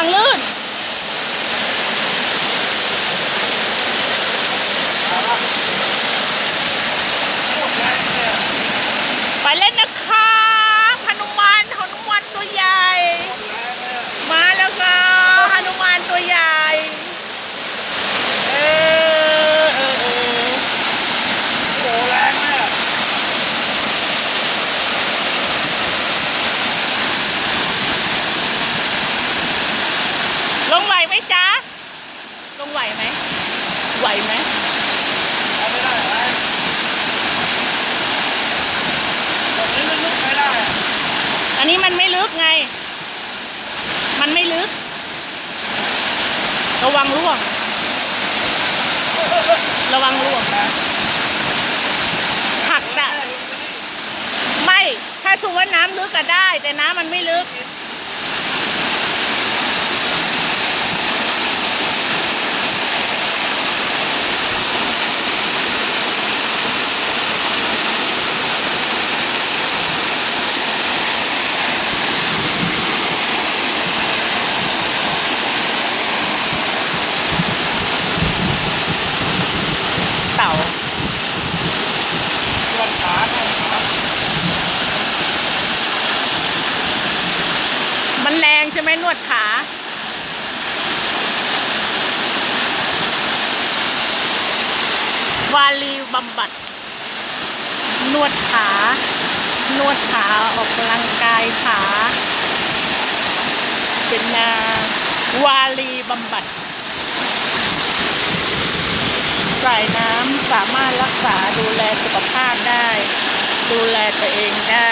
างลื่น ลึกไง มันไม่ลึก ระวังร่วง ระวังร่วงนะหักนะไม่ ถ้าสูว่าน้ำลึกก็ได้ แต่น้ำมันไม่ลึก แม่นวดขาวาลีบำบัด นวดขา นวดขาออกกำลังกายขา เป็นงาวาลีบำบัดใส่น้ำสามารถรักษาดูแลสุขภาพได้ ดูแลตัวเองได้